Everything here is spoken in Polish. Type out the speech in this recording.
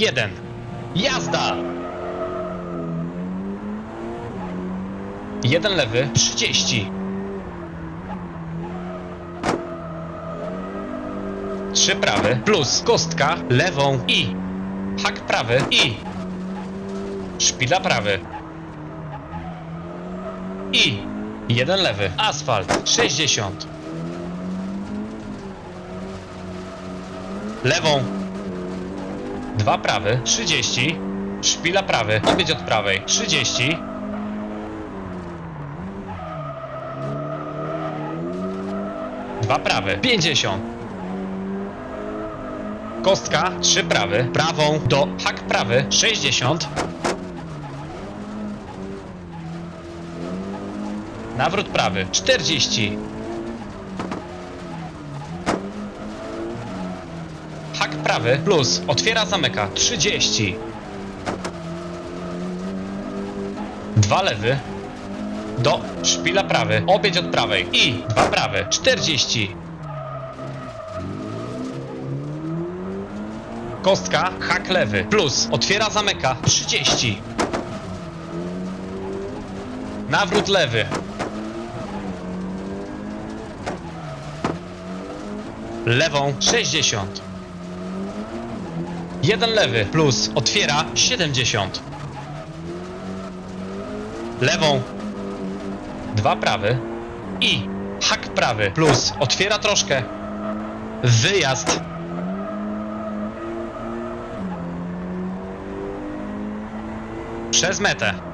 1. Jazda! Jeden lewy, 30. Trzy prawy, plus kostka lewą i hak prawy i szpila prawy i jeden lewy, asfalt 60. Lewą dwa prawy, 30. Szpila prawy, obieć od prawej, 30. Dwa prawy, 50. Kostka, trzy prawy, prawą do hak prawy, 60. Nawrót prawy, 40. Hak prawy plus otwiera zamyka, 30. Dwa lewy do szpila prawy, obieć od prawej i dwa prawy, 40. Kostka, hak lewy, plus otwiera zamyka, 30. Nawrót lewy. Lewą, 60. Jeden lewy, plus otwiera, 70. Lewą, dwa prawy i hak prawy, plus otwiera troszkę, wyjazd. Przez metę.